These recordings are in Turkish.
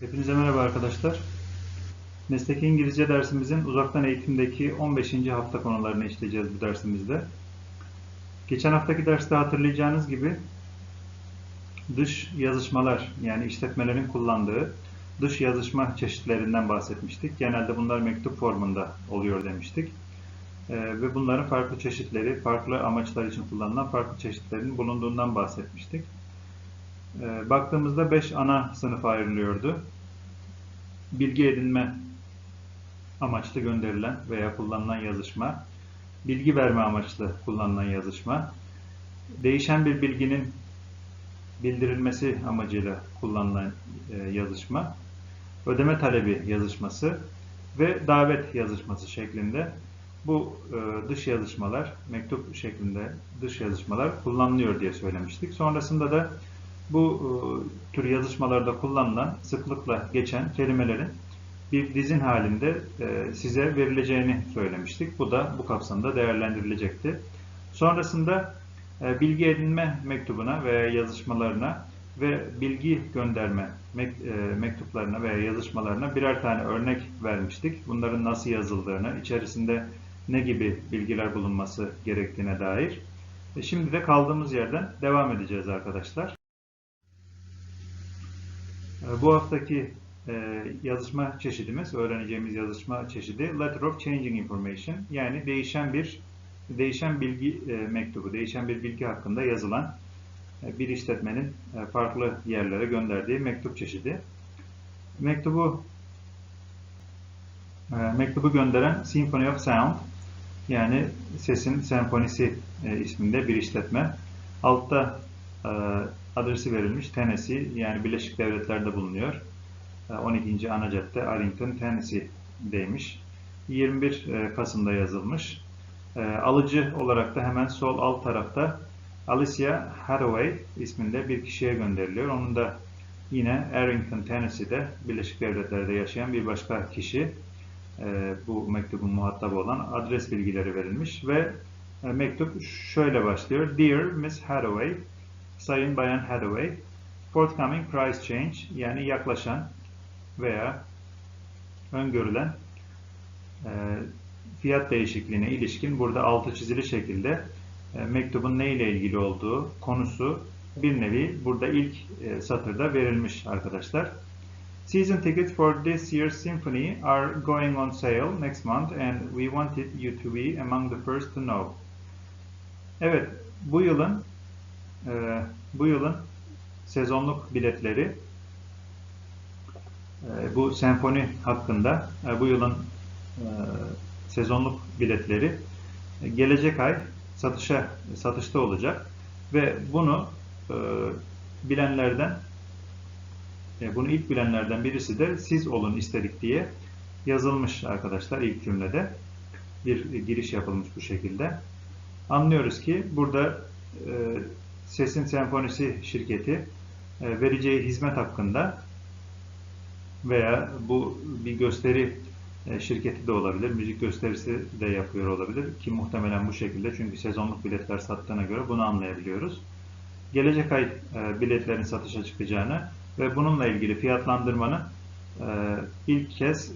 Hepinize merhaba arkadaşlar. Mesleki İngilizce dersimizin uzaktan eğitimdeki 15. hafta konularını işleyeceğiz bu dersimizde. Geçen haftaki derste hatırlayacağınız gibi dış yazışmalar yani işletmelerin kullandığı dış yazışma çeşitlerinden bahsetmiştik. Genelde bunlar mektup formunda oluyor demiştik. Ee, ve bunların farklı çeşitleri, farklı amaçlar için kullanılan farklı çeşitlerin bulunduğundan bahsetmiştik. Ee, baktığımızda 5 ana sınıfa ayrılıyordu. Bilgi edinme amaçlı gönderilen veya kullanılan yazışma, bilgi verme amaçlı kullanılan yazışma, değişen bir bilginin bildirilmesi amacıyla kullanılan e, yazışma, ödeme talebi yazışması ve davet yazışması şeklinde bu e, dış yazışmalar, mektup şeklinde dış yazışmalar kullanılıyor diye söylemiştik. Sonrasında da bu e, tür yazışmalarda kullanılan sıklıkla geçen kelimelerin bir dizin halinde e, size verileceğini söylemiştik. Bu da bu kapsamda değerlendirilecekti. Sonrasında e, bilgi edinme mektubuna veya yazışmalarına ve bilgi gönderme mektuplarına veya yazışmalarına birer tane örnek vermiştik. Bunların nasıl yazıldığını, içerisinde ne gibi bilgiler bulunması gerektiğine dair. Şimdi de kaldığımız yerden devam edeceğiz arkadaşlar. Ee, bu haftaki e, yazışma çeşidimiz, öğreneceğimiz yazışma çeşidi Letter of Changing Information yani değişen bir değişen bilgi e, mektubu, değişen bir bilgi hakkında yazılan e, bir işletmenin farklı yerlere gönderdiği mektup çeşidi. Mektubu mektubu gönderen Symphony of Sound yani sesin senfonisi isminde bir işletme. Altta adresi verilmiş Tennessee yani Birleşik Devletler'de bulunuyor. 12. ana cadde Arlington, Tennessee'deymiş. 21 e, Kasım'da yazılmış. E, alıcı olarak da hemen sol alt tarafta Alicia Hathaway isminde bir kişiye gönderiliyor. Onun da yine Arlington, Tennessee'de Birleşik Devletler'de yaşayan bir başka kişi e, bu mektubun muhatabı olan adres bilgileri verilmiş ve mektup şöyle başlıyor. Dear Miss Hathaway, Sayın Bayan Hathaway, forthcoming price change yani yaklaşan veya öngörülen e, fiyat değişikliğine ilişkin burada altı çizili şekilde e, mektubun ne ile ilgili olduğu konusu bir nevi burada ilk e, satırda verilmiş arkadaşlar. Season tickets for this year's symphony are going on sale next month and we wanted you to be among the first to know. Evet, bu yılın e, bu yılın sezonluk biletleri e, bu senfoni hakkında e, bu yılın e, sezonluk biletleri gelecek ay satışa satışta olacak ve bunu bilenlerden bunu ilk bilenlerden birisi de siz olun istedik diye yazılmış arkadaşlar ilk cümlede bir giriş yapılmış bu şekilde. Anlıyoruz ki burada Sesin Senfonisi şirketi e, vereceği hizmet hakkında veya bu bir gösteri e, şirketi de olabilir, müzik gösterisi de yapıyor olabilir ki muhtemelen bu şekilde çünkü sezonluk biletler sattığına göre bunu anlayabiliyoruz. Gelecek ay e, biletlerin satışa çıkacağını ve bununla ilgili fiyatlandırmanın ilk kez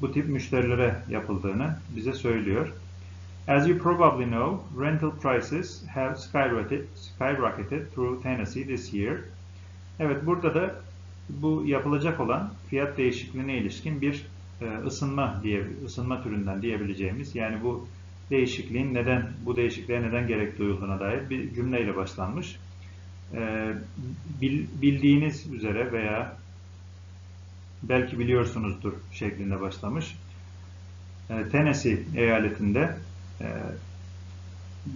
bu tip müşterilere yapıldığını bize söylüyor. As you probably know, rental prices have skyrocketed, skyrocketed through Tennessee this year. Evet burada da bu yapılacak olan fiyat değişikliğine ilişkin bir e, ısınma diye ısınma türünden diyebileceğimiz yani bu değişikliğin neden bu değişikliğe neden gerek duyulduğuna dair bir cümleyle başlanmış. E, bil, bildiğiniz üzere veya belki biliyorsunuzdur şeklinde başlamış. E, Tennessee eyaletinde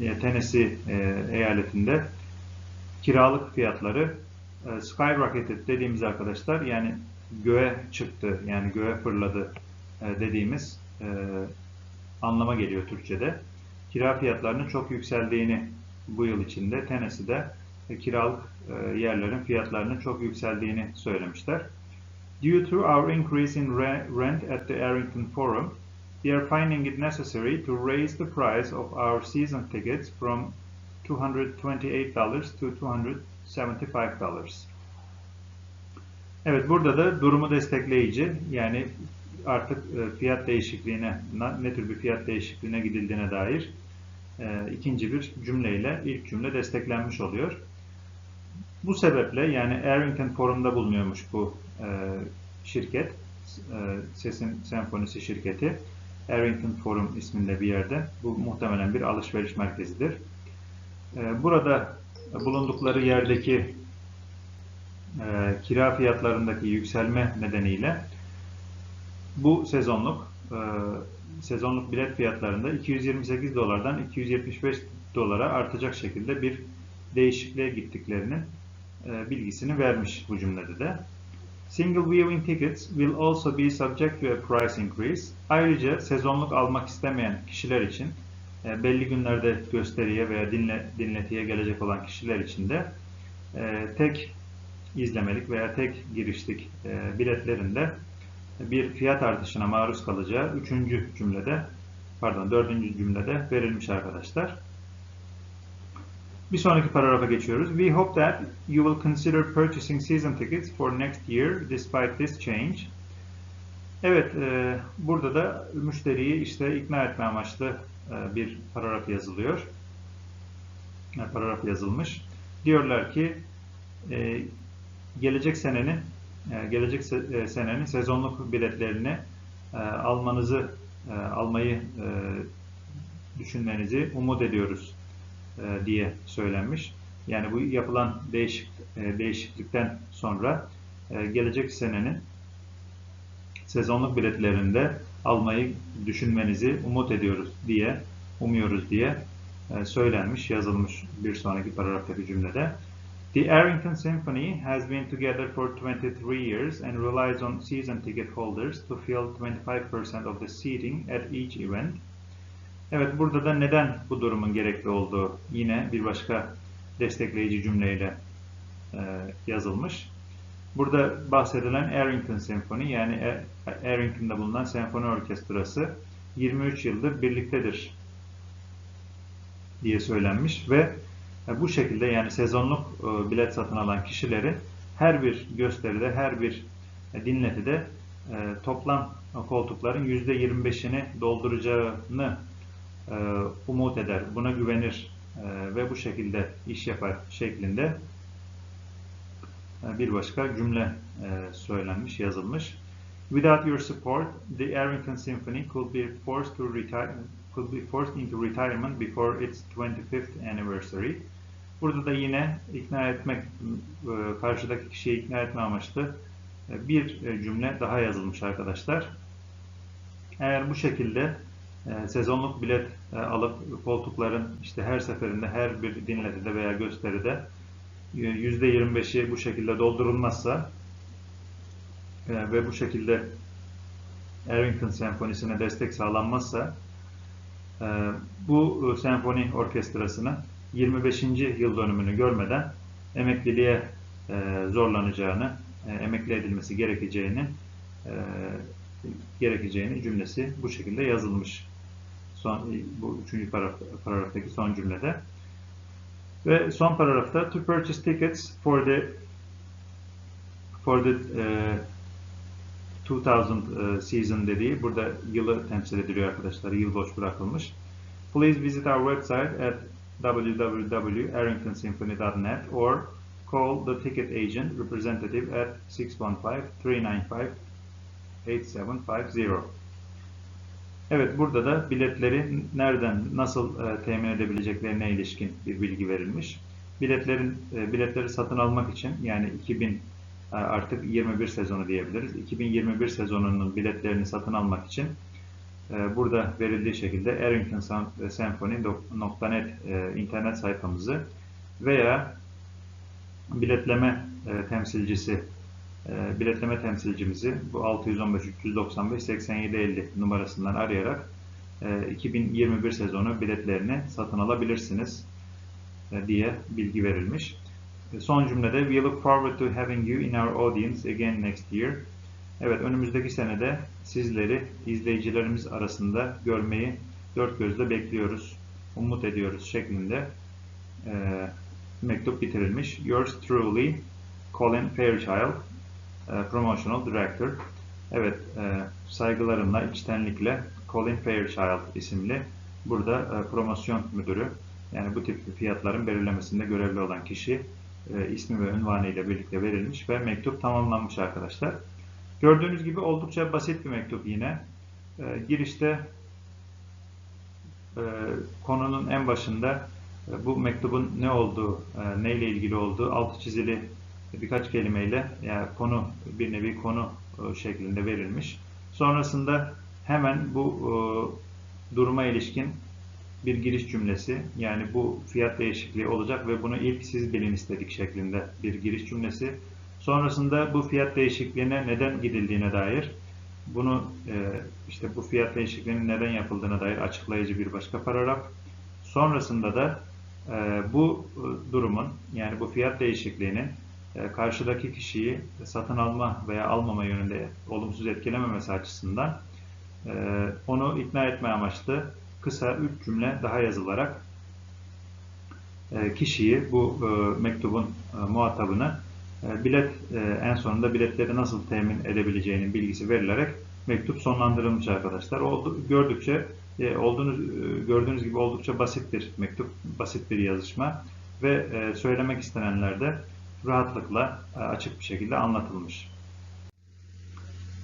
e, Tennessee e, eyaletinde kiralık fiyatları e, skyrocketed dediğimiz arkadaşlar yani göğe çıktı yani göğe fırladı e, dediğimiz e, anlama geliyor Türkçe'de. Kira fiyatlarının çok yükseldiğini bu yıl içinde Tennessee'de e, kiralık e, yerlerin fiyatlarının çok yükseldiğini söylemişler. Due to our increase in rent at the Arrington Forum, we are finding it necessary to raise the price of our season tickets from $228 to $275. Evet burada da durumu destekleyici yani artık e, fiyat değişikliğine ne tür bir fiyat değişikliğine gidildiğine dair e, ikinci bir cümleyle ilk cümle desteklenmiş oluyor. Bu sebeple yani Arrington Forum'da bulunuyormuş bu e, şirket. Sesin Senfonisi şirketi. Arrington Forum isminde bir yerde. Bu muhtemelen bir alışveriş merkezidir. E, burada bulundukları yerdeki e, kira fiyatlarındaki yükselme nedeniyle bu sezonluk e, sezonluk bilet fiyatlarında 228 dolardan 275 dolara artacak şekilde bir değişikliğe gittiklerinin e, bilgisini vermiş bu cümlede de. Single viewing tickets will also be subject to a price increase. Ayrıca sezonluk almak istemeyen kişiler için e, belli günlerde gösteriye veya dinle, dinletiye gelecek olan kişiler için de e, tek izlemelik veya tek girişlik e, biletlerinde bir fiyat artışına maruz kalacağı üçüncü cümlede pardon dördüncü cümlede verilmiş arkadaşlar. Bir sonraki paragrafa geçiyoruz. We hope that you will consider purchasing season tickets for next year despite this change. Evet, e, burada da müşteriyi işte ikna etme amaçlı e, bir paragraf yazılıyor. E, paragraf yazılmış. Diyorlar ki e, gelecek senenin e, gelecek se- e, senenin sezonluk biletlerini e, almanızı e, almayı e, düşünmenizi umut ediyoruz e, diye söylenmiş. Yani bu yapılan değişik e, değişiklikten sonra e, gelecek senenin sezonluk biletlerinde almayı düşünmenizi umut ediyoruz diye umuyoruz diye söylenmiş, yazılmış bir sonraki paragraftaki cümlede. The Arrington Symphony has been together for 23 years and relies on season ticket holders to fill 25% of the seating at each event. Evet burada da neden bu durumun gerekli olduğu yine bir başka destekleyici cümleyle e, yazılmış. Burada bahsedilen Arrington Symphony yani A- Arrington'da bulunan senfoni orkestrası 23 yıldır birliktedir diye söylenmiş ve e, bu şekilde yani sezonluk e, bilet satın alan kişileri her bir gösteride, her bir e, dinletide e, toplam koltukların %25'ini dolduracağını e, umut eder, buna güvenir e, ve bu şekilde iş yapar şeklinde e, bir başka cümle e, söylenmiş, yazılmış. Without your support, the Arrington Symphony could be forced to retire could be forced into retirement before its 25th anniversary. Burada da yine ikna etmek, e, karşıdaki kişiyi ikna etme amaçlı e, bir e, cümle daha yazılmış arkadaşlar. Eğer bu şekilde e, sezonluk bilet e, alıp koltukların işte her seferinde her bir dinletide veya gösteride e, %25'i bu şekilde doldurulmazsa e, ve bu şekilde Arrington Senfonisi'ne destek sağlanmazsa e, bu e, senfoni orkestrasını 25. yıl dönümünü görmeden emekliliğe e, zorlanacağını, e, emekli edilmesi gerekeceğini e, gerekeceğini cümlesi bu şekilde yazılmış. Son bu üçüncü paragraf, paragraftaki son cümlede. Ve son paragrafta to purchase tickets for the for the e, 2000 e, season dediği burada yılı temsil ediliyor arkadaşlar. Yıl boş bırakılmış. Please visit our website at www.arringtonsymphony.net or call the ticket agent representative at 615-395-8750. Evet burada da biletleri nereden nasıl e, temin edebileceklerine ilişkin bir bilgi verilmiş. Biletlerin e, biletleri satın almak için yani 2000 e, artık 21 sezonu diyebiliriz. 2021 sezonunun biletlerini satın almak için e, burada verildiği şekilde arringtonsymphony.net e, internet sayfamızı veya biletleme e, temsilcisi e, biletleme temsilcimizi bu 615 395 87 50 numarasından arayarak e, 2021 sezonu biletlerini satın alabilirsiniz e, diye bilgi verilmiş. E, Son cümlede We look forward to having you in our audience again next year. Evet önümüzdeki senede sizleri izleyicilerimiz arasında görmeyi dört gözle bekliyoruz, umut ediyoruz şeklinde e, mektup bitirilmiş. Yours truly, Colin Fairchild. E, Promotional Director. Evet, e, saygılarımla, içtenlikle Colin Fairchild isimli burada e, promosyon müdürü. Yani bu tip fiyatların belirlemesinde görevli olan kişi ismi ve ünvanı ile birlikte verilmiş ve mektup tamamlanmış arkadaşlar. Gördüğünüz gibi oldukça basit bir mektup yine. Girişte konunun en başında bu mektubun ne olduğu, neyle ilgili olduğu altı çizili birkaç kelimeyle yani konu bir nevi konu e, şeklinde verilmiş. Sonrasında hemen bu e, duruma ilişkin bir giriş cümlesi yani bu fiyat değişikliği olacak ve bunu ilk siz bilin istedik şeklinde bir giriş cümlesi. Sonrasında bu fiyat değişikliğine neden gidildiğine dair bunu e, işte bu fiyat değişikliğinin neden yapıldığına dair açıklayıcı bir başka paragraf. Sonrasında da bu durumun yani bu fiyat değişikliğinin karşıdaki kişiyi satın alma veya almama yönünde olumsuz etkilememesi açısından e, onu ikna etme amaçlı kısa üç cümle daha yazılarak e, kişiyi bu e, mektubun e, muhatabını e, bilet e, en sonunda biletleri nasıl temin edebileceğinin bilgisi verilerek mektup sonlandırılmış arkadaşlar. Oldu, gördükçe e, olduğunuz e, gördüğünüz gibi oldukça basit bir mektup, basit bir yazışma ve e, söylemek istenenler de rahatlıkla e, açık bir şekilde anlatılmış.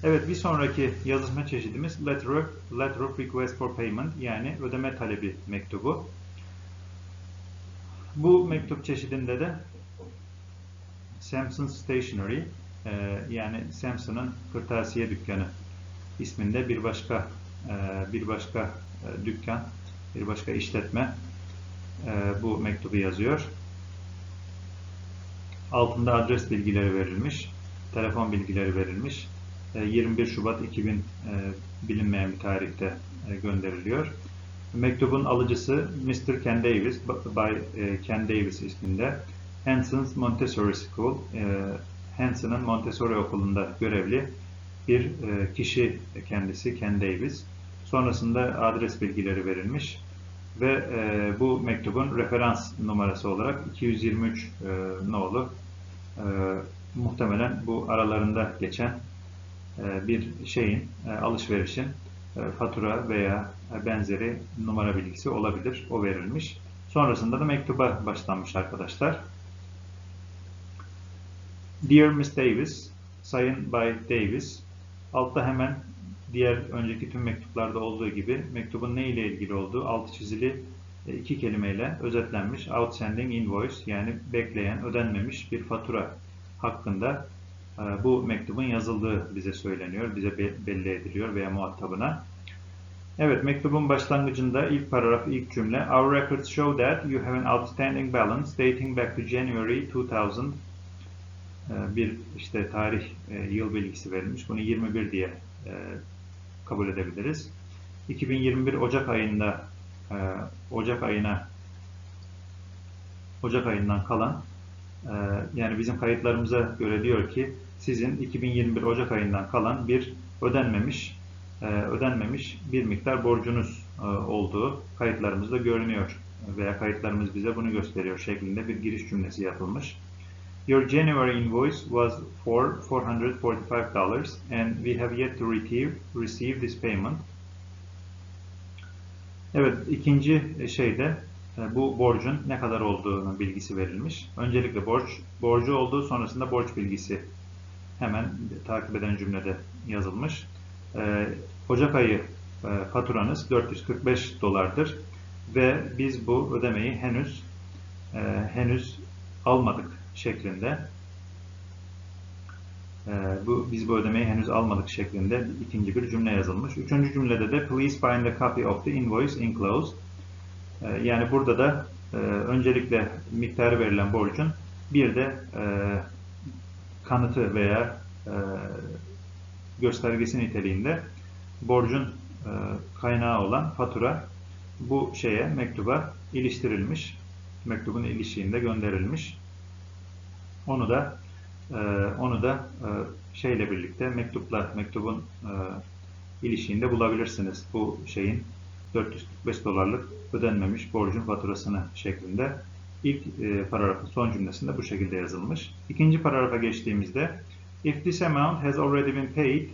Evet bir sonraki yazışma çeşidimiz letter of, letter of request for payment yani ödeme talebi mektubu. Bu mektup çeşidinde de Samson Stationery e, yani Samson'ın kırtasiye dükkanı isminde bir başka e, bir başka dükkan, bir başka işletme bu mektubu yazıyor. Altında adres bilgileri verilmiş, telefon bilgileri verilmiş. 21 Şubat 2000 bilinmeyen bir tarihte gönderiliyor. Mektubun alıcısı Mr. Ken Davis, Bay Ken Davis isminde. Hanson's Montessori School, Hanson'ın Montessori okulunda görevli bir kişi kendisi Ken Davis. Sonrasında adres bilgileri verilmiş ve bu mektubun referans numarası olarak 223 nolu muhtemelen bu aralarında geçen bir şeyin, alışverişin fatura veya benzeri numara bilgisi olabilir. O verilmiş. Sonrasında da mektuba başlanmış arkadaşlar. Dear Miss Davis, Sayın Bay Davis, altta hemen diğer önceki tüm mektuplarda olduğu gibi mektubun ne ile ilgili olduğu altı çizili iki kelimeyle özetlenmiş outstanding invoice yani bekleyen, ödenmemiş bir fatura hakkında bu mektubun yazıldığı bize söyleniyor, bize belli ediliyor veya muhatabına. Evet, mektubun başlangıcında ilk paragraf, ilk cümle Our records show that you have an outstanding balance dating back to January 2000 bir işte tarih yıl bilgisi verilmiş. Bunu 21 diye kabul edebiliriz. 2021 Ocak ayında Ocak ayına Ocak ayından kalan yani bizim kayıtlarımıza göre diyor ki sizin 2021 Ocak ayından kalan bir ödenmemiş ödenmemiş bir miktar borcunuz olduğu kayıtlarımızda görünüyor veya kayıtlarımız bize bunu gösteriyor şeklinde bir giriş cümlesi yapılmış. Your January invoice was for $445 and we have yet to receive, receive this payment. Evet, ikinci şeyde bu borcun ne kadar olduğunu bilgisi verilmiş. Öncelikle borç, borcu olduğu sonrasında borç bilgisi hemen takip eden cümlede yazılmış. Ocak ayı faturanız 445 dolardır ve biz bu ödemeyi henüz henüz almadık şeklinde bu biz bu ödemeyi henüz almadık şeklinde ikinci bir cümle yazılmış. Üçüncü cümlede de please find a copy of the invoice enclosed. Yani burada da öncelikle miktarı verilen borcun bir de kanıtı veya göstergesi niteliğinde borcun kaynağı olan fatura bu şeye mektuba iliştirilmiş. Mektubun ilişiğinde gönderilmiş. Onu da onu da şeyle birlikte mektupla mektubun ilişiğinde bulabilirsiniz. Bu şeyin 445 dolarlık ödenmemiş borcun faturasını şeklinde ilk paragrafın son cümlesinde bu şekilde yazılmış. İkinci paragrafa geçtiğimizde If this amount has already been paid,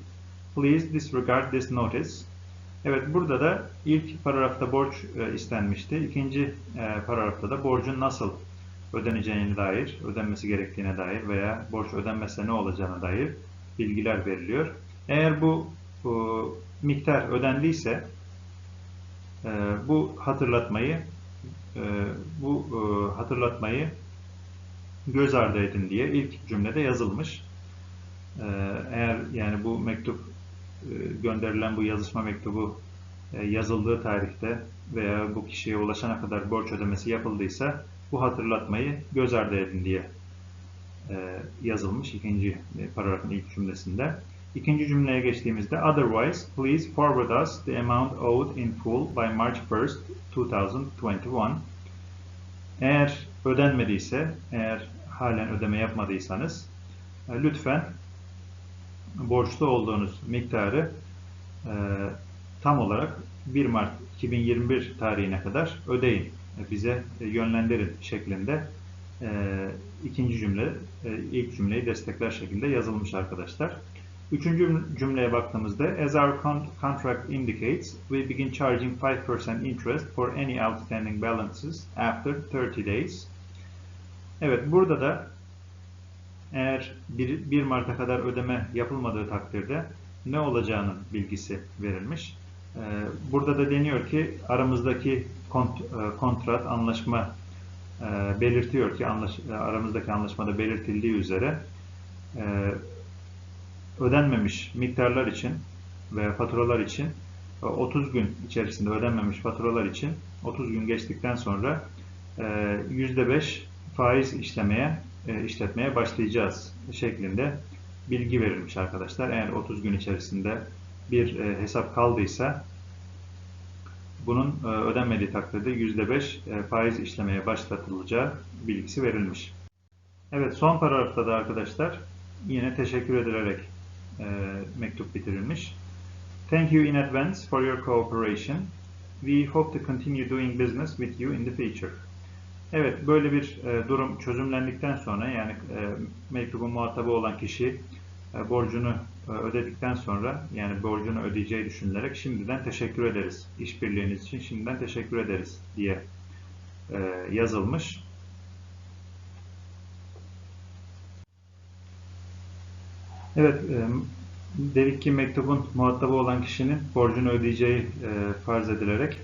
please disregard this notice. Evet burada da ilk paragrafta borç e, istenmişti. İkinci e, paragrafta da borcun nasıl ödeneceğine dair, ödenmesi gerektiğine dair veya borç ödenmezse ne olacağına dair bilgiler veriliyor. Eğer bu, bu miktar ödendiyse e, bu hatırlatmayı e, bu e, hatırlatmayı göz ardı edin diye ilk cümlede yazılmış. E, eğer yani bu mektup e, gönderilen bu yazışma mektubu e, yazıldığı tarihte veya bu kişiye ulaşana kadar borç ödemesi yapıldıysa bu hatırlatmayı göz ardı edin diye e, yazılmış ikinci paragrafın ilk cümlesinde. İkinci cümleye geçtiğimizde Otherwise, please forward us the amount owed in full by March 1st, 2021. Eğer ödenmediyse, eğer halen ödeme yapmadıysanız lütfen borçlu olduğunuz miktarı e, tam olarak 1 Mart 2021 tarihine kadar ödeyin, bize yönlendirin şeklinde e, ikinci cümle, e, ilk cümleyi destekler şekilde yazılmış arkadaşlar. Üçüncü cümleye baktığımızda, as our contract indicates, we begin charging 5% interest for any outstanding balances after 30 days. Evet, burada da eğer 1, 1 Mart'a kadar ödeme yapılmadığı takdirde ne olacağının bilgisi verilmiş. Ee, burada da deniyor ki aramızdaki kont, e, kontrat, anlaşma e, belirtiyor ki anlaş, e, aramızdaki anlaşmada belirtildiği üzere ödenmemiş miktarlar için veya faturalar için 30 gün içerisinde ödenmemiş faturalar için 30 gün geçtikten sonra %5 faiz işlemeye işletmeye başlayacağız şeklinde bilgi verilmiş arkadaşlar. Eğer 30 gün içerisinde bir hesap kaldıysa bunun ödenmediği takdirde %5 faiz işlemeye başlatılacağı bilgisi verilmiş. Evet son paragrafta da arkadaşlar yine teşekkür edilerek e, mektup bitirilmiş. Thank you in advance for your cooperation. We hope to continue doing business with you in the future. Evet, böyle bir e, durum çözümlendikten sonra yani e, mektubun muhatabı olan kişi e, borcunu e, ödedikten sonra yani borcunu ödeyeceği düşünülerek şimdiden teşekkür ederiz. İşbirliğiniz için şimdiden teşekkür ederiz diye e, yazılmış. Evet, e, dedik ki mektubun muhatabı olan kişinin borcunu ödeyeceği e, farz edilerek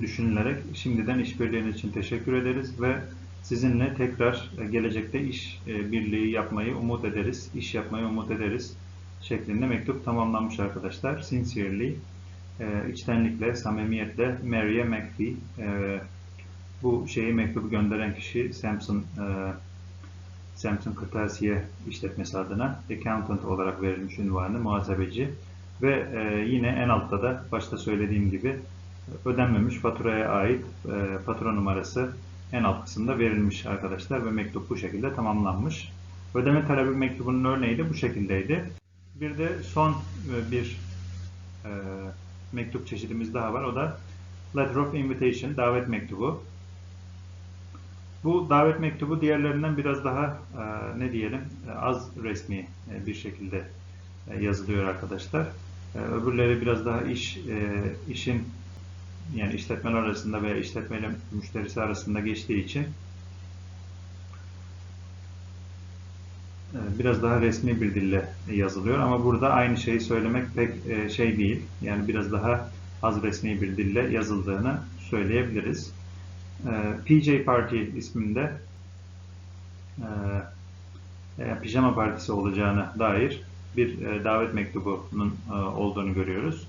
düşünülerek şimdiden işbirliğiniz için teşekkür ederiz ve sizinle tekrar e, gelecekte iş e, birliği yapmayı umut ederiz, iş yapmayı umut ederiz şeklinde mektup tamamlanmış arkadaşlar. Sincerely, e, içtenlikle, samimiyetle Mary'e McPhee. Bu şeyi mektubu gönderen kişi Samson Samson Kırtasiye işletmesi adına accountant olarak verilmiş ünvanı muhasebeci ve yine en altta da başta söylediğim gibi ödenmemiş faturaya ait e, fatura numarası en alt kısımda verilmiş arkadaşlar ve mektup bu şekilde tamamlanmış. Ödeme talebi mektubunun örneği de bu şekildeydi. Bir de son e, bir e, mektup çeşidimiz daha var. O da Letter of Invitation, davet mektubu. Bu davet mektubu diğerlerinden biraz daha e, ne diyelim e, az resmi e, bir şekilde e, yazılıyor arkadaşlar. E, öbürleri biraz daha iş e, işin yani işletmeler arasında veya işletme ile müşterisi arasında geçtiği için biraz daha resmi bir dille yazılıyor ama burada aynı şeyi söylemek pek e, şey değil. Yani biraz daha az resmi bir dille yazıldığını söyleyebiliriz. E, PJ Party isminde pijama partisi olacağına dair bir davet mektubunun olduğunu görüyoruz.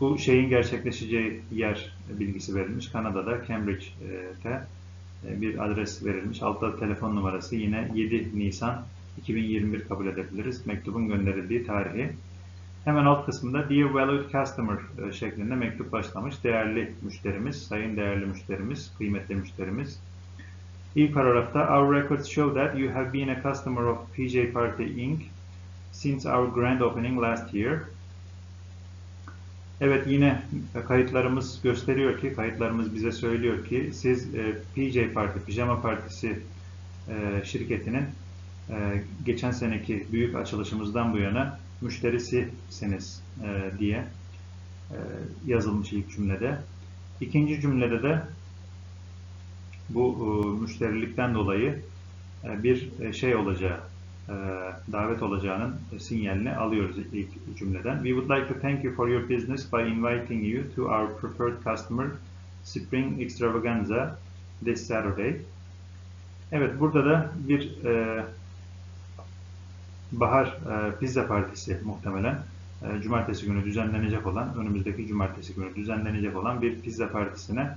Bu şeyin gerçekleşeceği yer bilgisi verilmiş. Kanada'da Cambridge'te e, bir adres verilmiş. Altta telefon numarası yine 7 Nisan 2021 kabul edebiliriz. Mektubun gönderildiği tarihi. Hemen alt kısmında Dear Valued Customer e, şeklinde mektup başlamış. Değerli müşterimiz, sayın değerli müşterimiz, kıymetli müşterimiz. İlk paragrafta Our records show that you have been a customer of PJ Party Inc. since our grand opening last year. Evet yine kayıtlarımız gösteriyor ki, kayıtlarımız bize söylüyor ki siz e, PJ Parti, Pijama Partisi e, şirketinin e, geçen seneki büyük açılışımızdan bu yana müşterisisiniz e, diye e, yazılmış ilk cümlede. İkinci cümlede de bu e, müşterilikten dolayı e, bir e, şey olacağı, e, davet olacağının sinyalini alıyoruz ilk cümleden. We would like to thank you for your business by inviting you to our preferred customer Spring Extravaganza this Saturday. Evet, burada da bir e, bahar e, pizza partisi muhtemelen e, cumartesi günü düzenlenecek olan, önümüzdeki cumartesi günü düzenlenecek olan bir pizza partisine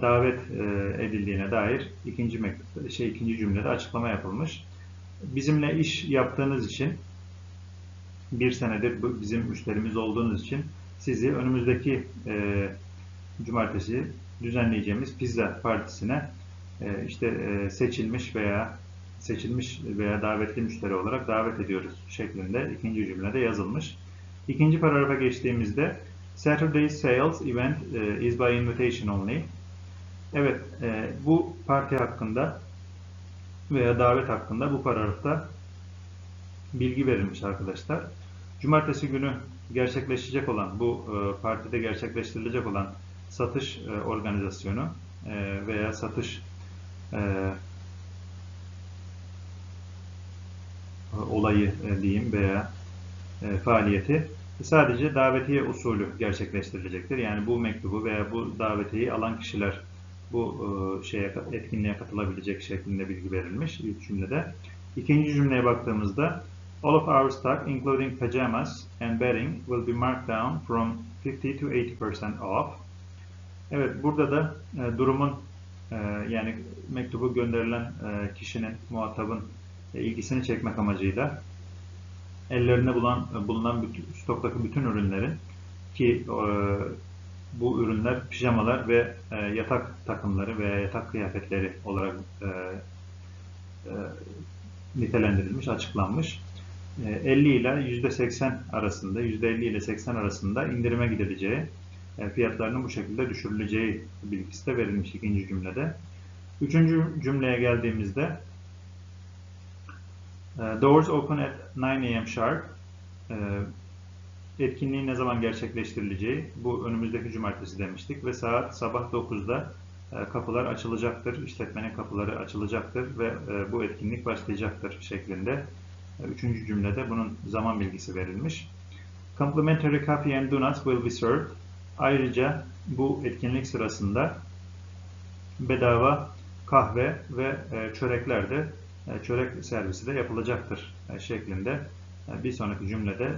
davet e, edildiğine dair ikinci mektup, şey ikinci cümlede açıklama yapılmış. Bizimle iş yaptığınız için bir senedir bizim müşterimiz olduğunuz için sizi önümüzdeki e, cumartesi düzenleyeceğimiz pizza partisine e, işte e, seçilmiş veya seçilmiş veya davetli müşteri olarak davet ediyoruz şeklinde ikinci cümlede yazılmış. İkinci paragrafa geçtiğimizde Saturday sales event e, is by invitation only. Evet, e, bu parti hakkında veya davet hakkında bu paragrafta bilgi verilmiş arkadaşlar. Cumartesi günü gerçekleşecek olan bu e, partide gerçekleştirilecek olan satış e, organizasyonu e, veya satış olayı diyeyim veya faaliyeti sadece davetiye usulü gerçekleştirilecektir. Yani bu mektubu veya bu davetiyeyi alan kişiler bu e, şeye etkinliğe katılabilecek şeklinde bilgi verilmiş ilk cümlede. İkinci cümleye baktığımızda All of our stock, including pajamas and bedding, will be marked down from 50 to 80% off. Evet, burada da e, durumun e, yani mektubu gönderilen e, kişinin, muhatabın e, ilgisini çekmek amacıyla ellerinde bulunan, bulunan bütün, stoktaki bütün ürünlerin ki e, bu ürünler pijamalar ve e, yatak takımları veya yatak kıyafetleri olarak e, e, nitelendirilmiş, açıklanmış. 50 ile %80 arasında, %50 ile 80 arasında indirime gidileceği, fiyatlarının bu şekilde düşürüleceği bilgisi de verilmiş ikinci cümlede. Üçüncü cümleye geldiğimizde Doors open at 9 a.m. sharp. Etkinliğin ne zaman gerçekleştirileceği bu önümüzdeki cumartesi demiştik ve saat sabah 9'da kapılar açılacaktır, işletmenin kapıları açılacaktır ve bu etkinlik başlayacaktır şeklinde Üçüncü cümlede bunun zaman bilgisi verilmiş. Complimentary coffee and donuts will be served. Ayrıca bu etkinlik sırasında bedava kahve ve e, çörekler de e, çörek servisi de yapılacaktır e, şeklinde bir sonraki cümlede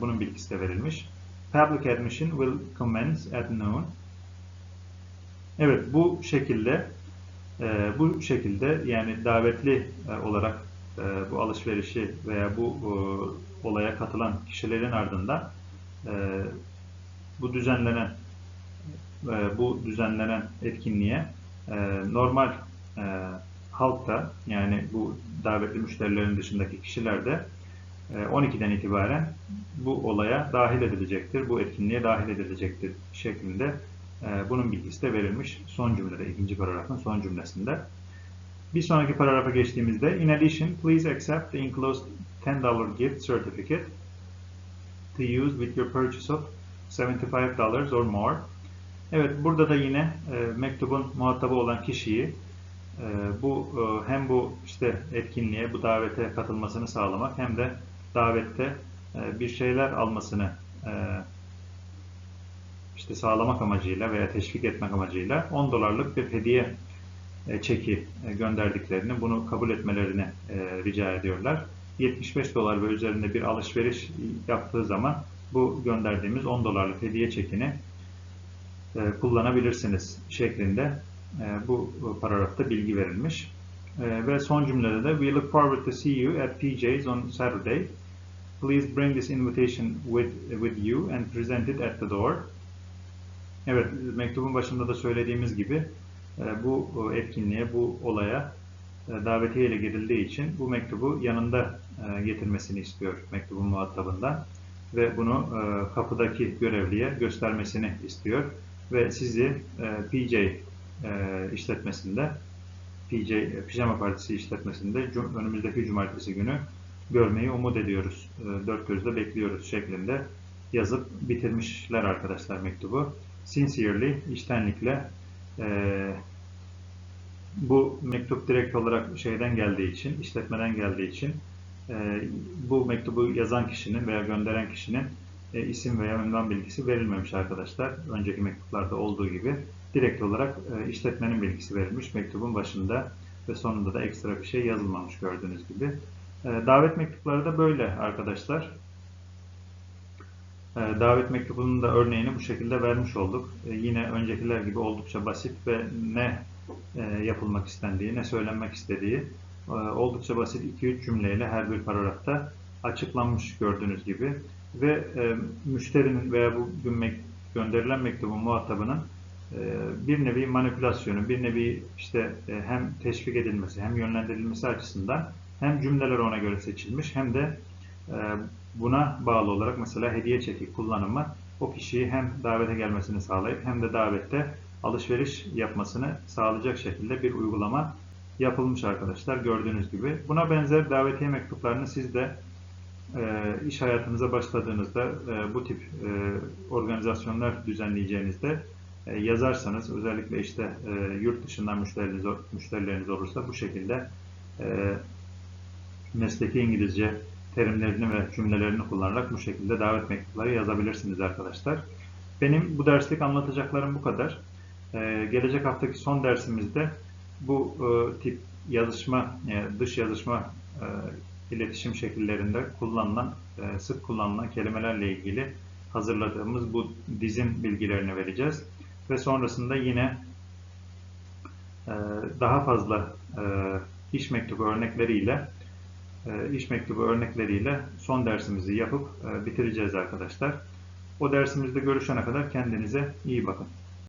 bunun bilgisi de verilmiş. Public admission will commence at noon. Evet bu şekilde bu şekilde yani davetli olarak e, bu alışverişi veya bu e, olaya katılan kişilerin ardından e, bu düzenlenen e, bu düzenlenen etkinliğe e, normal e, halkta yani bu davetli müşterilerin dışındaki kişiler de e, 12'den itibaren bu olaya dahil edilecektir, bu etkinliğe dahil edilecektir şeklinde e, bunun bilgisi de verilmiş son cümlede, ikinci paragrafın son cümlesinde. Bir sonraki paragrafa geçtiğimizde In addition, please accept the enclosed $10 gift certificate to use with your purchase of $75 or more. Evet, burada da yine e, mektubun muhatabı olan kişiyi e, bu e, hem bu işte etkinliğe, bu davete katılmasını sağlamak hem de davette e, bir şeyler almasını e, işte sağlamak amacıyla veya teşvik etmek amacıyla 10 dolarlık bir hediye e, çeki gönderdiklerini, bunu kabul etmelerini rica ediyorlar. 75 dolar ve üzerinde bir alışveriş yaptığı zaman bu gönderdiğimiz 10 dolarlık hediye çekini kullanabilirsiniz şeklinde bu paragrafta bilgi verilmiş. Ve son cümlede de We look forward to see you at PJ's on Saturday. Please bring this invitation with, with you and present it at the door. Evet, mektubun başında da söylediğimiz gibi e, bu etkinliğe, bu olaya e, davetiye ile girildiği için bu mektubu yanında e, getirmesini istiyor mektubun muhatabından ve bunu kapıdaki görevliye göstermesini istiyor ve sizi PJ işletmesinde PJ, Pijama Partisi işletmesinde önümüzdeki cumartesi günü görmeyi umut ediyoruz. E, dört gözle bekliyoruz şeklinde yazıp bitirmişler arkadaşlar mektubu. Sincerely, içtenlikle e, bu mektup direkt olarak şeyden geldiği için, işletmeden geldiği için e, bu mektubu yazan kişinin veya gönderen kişinin e, isim veya ünvan bilgisi verilmemiş arkadaşlar. Önceki mektuplarda olduğu gibi direkt olarak e, işletmenin bilgisi verilmiş mektubun başında ve sonunda da ekstra bir şey yazılmamış gördüğünüz gibi. E, davet mektupları da böyle arkadaşlar. E, davet mektubunun da örneğini bu şekilde vermiş olduk. Yine öncekiler gibi oldukça basit ve ne yapılmak istendiği, ne söylenmek istediği oldukça basit 2-3 cümleyle her bir paragrafta açıklanmış gördüğünüz gibi ve müşterinin veya bu gönderilen mektubun muhatabının bir nevi manipülasyonu, bir nevi işte e, hem teşvik edilmesi hem yönlendirilmesi açısından hem cümleler ona göre seçilmiş hem de e, buna bağlı olarak mesela hediye çeki kullanımı o kişiyi hem davete gelmesini sağlayıp hem de davette alışveriş yapmasını sağlayacak şekilde bir uygulama yapılmış arkadaşlar gördüğünüz gibi. Buna benzer davetiye mektuplarını siz de e, iş hayatınıza başladığınızda bu tip organizasyonlar düzenleyeceğinizde yazarsanız özellikle işte e, yurt dışından müşterileriniz, müşterileriniz olursa bu şekilde e, mesleki İngilizce terimlerini ve cümlelerini kullanarak bu şekilde davet mektupları yazabilirsiniz arkadaşlar. Benim bu derslik anlatacaklarım bu kadar. E, gelecek haftaki son dersimizde bu e, tip yazışma, e, dış yazışma e, iletişim şekillerinde kullanılan, e, sık kullanılan kelimelerle ilgili hazırladığımız bu dizin bilgilerini vereceğiz. Ve sonrasında yine e, daha fazla e, iş mektubu örnekleriyle e, iş mektubu örnekleriyle son dersimizi yapıp bitireceğiz arkadaşlar. O dersimizde görüşene kadar kendinize iyi bakın.